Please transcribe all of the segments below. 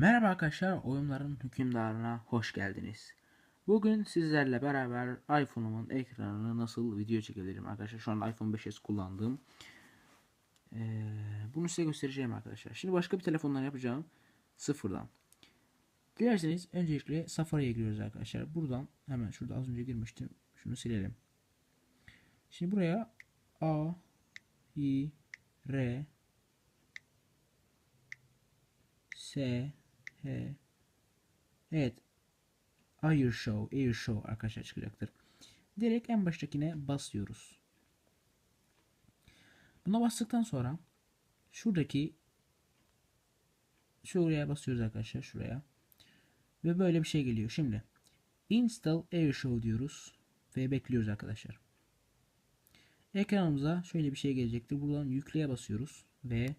Merhaba arkadaşlar, oyunların hükümdarına hoş geldiniz. Bugün sizlerle beraber iPhone'umun ekranını nasıl video çekebilirim arkadaşlar. Şu anda iPhone 5s kullandığım. Ee, bunu size göstereceğim arkadaşlar. Şimdi başka bir telefondan yapacağım. Sıfırdan. Dilerseniz öncelikle Safari'ye giriyoruz arkadaşlar. Buradan hemen şurada az önce girmiştim. Şunu silelim. Şimdi buraya A, I, R, S, Evet Air Show, Air Show arkadaşlar çıkacaktır. Direkt en baştakine basıyoruz. Buna bastıktan sonra şuradaki şuraya basıyoruz arkadaşlar şuraya. Ve böyle bir şey geliyor. Şimdi install Air Show diyoruz ve bekliyoruz arkadaşlar. Ekranımıza şöyle bir şey gelecektir. Buradan yükleye basıyoruz ve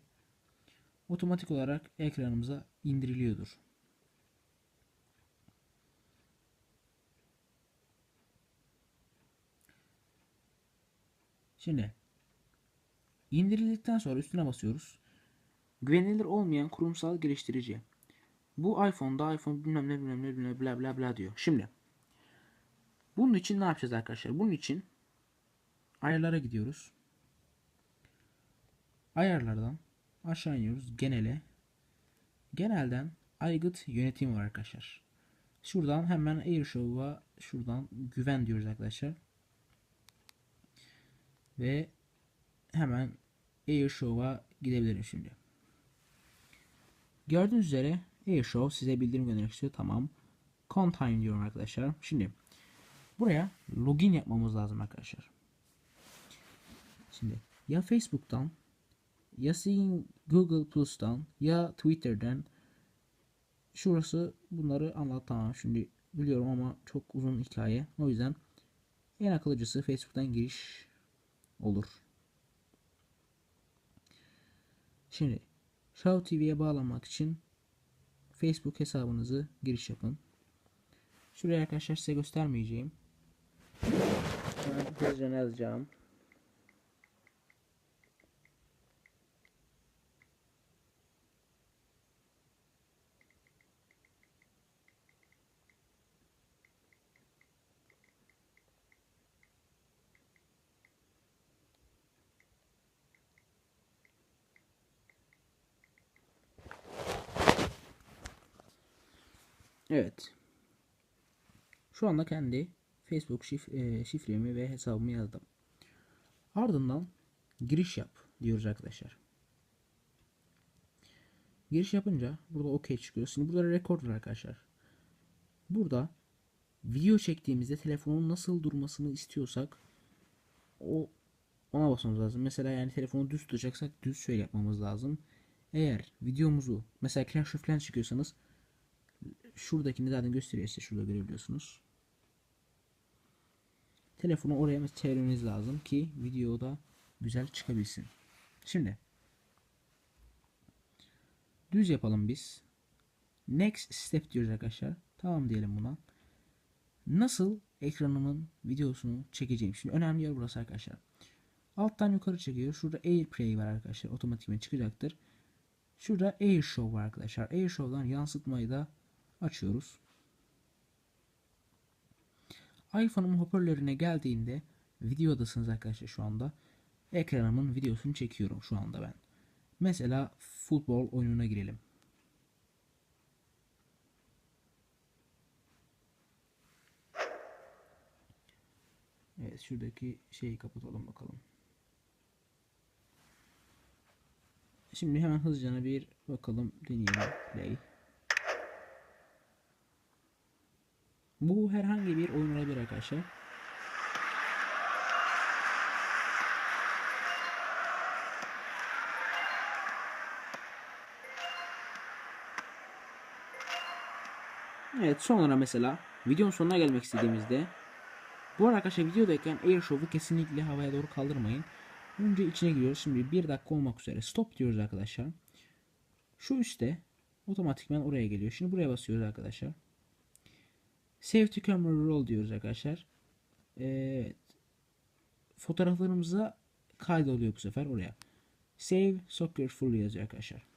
otomatik olarak ekranımıza indiriliyordur. Şimdi indirildikten sonra üstüne basıyoruz. Güvenilir olmayan kurumsal geliştirici. Bu iPhone'da iPhone bilmem ne bilmem ne bilmem bla bla bla diyor. Şimdi bunun için ne yapacağız arkadaşlar? Bunun için ayarlara gidiyoruz. Ayarlardan aşağı iniyoruz. Genele. Genelden aygıt yönetim var arkadaşlar. Şuradan hemen AirShow'a şuradan güven diyoruz arkadaşlar. Ve hemen AirShow'a gidebilirim şimdi. Gördüğünüz üzere AirShow size bildirim göndermek istiyor. Tamam. Continue diyorum arkadaşlar. Şimdi buraya login yapmamız lazım arkadaşlar. Şimdi ya Facebook'tan ya sizin Google Plus'tan ya Twitter'dan şurası bunları anlatamam şimdi biliyorum ama çok uzun hikaye. O yüzden en akıllıcısı Facebook'tan giriş olur. Şimdi Show TV'ye bağlanmak için Facebook hesabınızı giriş yapın. Şuraya arkadaşlar size göstermeyeceğim. Hızlıca yazacağım. Evet. Şu anda kendi Facebook şif e, şifremi ve hesabımı yazdım. Ardından giriş yap diyoruz arkadaşlar. Giriş yapınca burada OK çıkıyor. Şimdi burada rekord var arkadaşlar. Burada video çektiğimizde telefonun nasıl durmasını istiyorsak o ona basmamız lazım. Mesela yani telefonu düz tutacaksak düz şöyle yapmamız lazım. Eğer videomuzu mesela Clash of Clans çıkıyorsanız şuradakini zaten gösteriyor size şurada görebiliyorsunuz. Telefonu oraya çevirmeniz lazım ki videoda güzel çıkabilsin. Şimdi düz yapalım biz. Next step diyoruz arkadaşlar. Tamam diyelim buna. Nasıl ekranımın videosunu çekeceğim. Şimdi önemli yer burası arkadaşlar. Alttan yukarı çekiyor. Şurada AirPlay var arkadaşlar. Otomatikman çıkacaktır. Şurada AirShow var arkadaşlar. AirShow'dan yansıtmayı da açıyoruz. iPhone'un hoparlörüne geldiğinde videodasınız arkadaşlar şu anda. Ekranımın videosunu çekiyorum şu anda ben. Mesela futbol oyununa girelim. Evet şuradaki şeyi kapatalım bakalım. Şimdi hemen hızlıca bir bakalım deneyelim play. Bu herhangi bir oyun olabilir arkadaşlar. Evet sonra mesela videonun sonuna gelmek istediğimizde bu arada arkadaşlar videodayken Airshow'u kesinlikle havaya doğru kaldırmayın. Önce içine giriyoruz. Şimdi bir dakika olmak üzere stop diyoruz arkadaşlar. Şu üstte otomatikman oraya geliyor. Şimdi buraya basıyoruz arkadaşlar. Save to camera roll diyoruz arkadaşlar. Evet. Fotoğraflarımıza kaydoluyor bu sefer oraya. Save soccer full yazıyor arkadaşlar.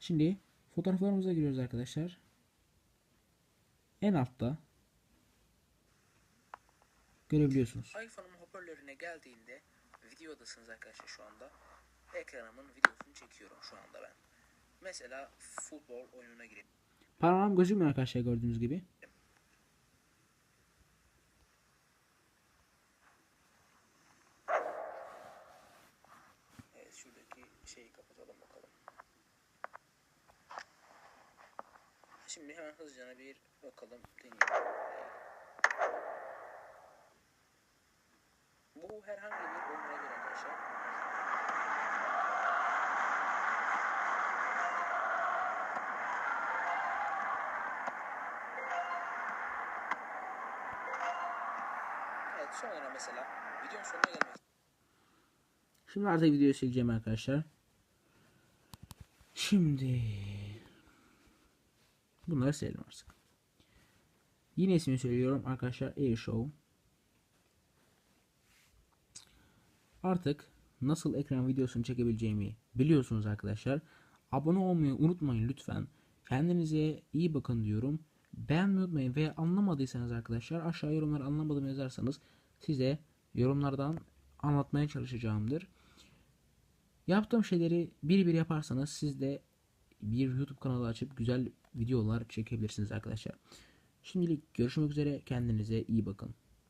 Şimdi fotoğraflarımıza giriyoruz arkadaşlar. En altta görebiliyorsunuz. iPhone'um hoparlörüne geldiğinde videodasınız arkadaşlar şu anda. Ekranımın videosunu çekiyorum şu anda ben. Mesela futbol oyununa girip Parmağım gözükmüyor arkadaşlar gördüğünüz gibi. Şimdi hemen hızlıca bir bakalım deneyelim. Bu herhangi bir oyuna göre arkadaşlar. Evet sonra mesela videonun sonuna gelmek Şimdi artık videoyu sileceğim arkadaşlar. Şimdi bunları silelim artık. Yine ismini söylüyorum arkadaşlar Air Show. Artık nasıl ekran videosunu çekebileceğimi biliyorsunuz arkadaşlar. Abone olmayı unutmayın lütfen. Kendinize iyi bakın diyorum. Beğenmeyi unutmayın veya anlamadıysanız arkadaşlar aşağı yorumlara anlamadım yazarsanız size yorumlardan anlatmaya çalışacağımdır. Yaptığım şeyleri bir bir yaparsanız siz de bir YouTube kanalı açıp güzel videolar çekebilirsiniz arkadaşlar. Şimdilik görüşmek üzere. Kendinize iyi bakın.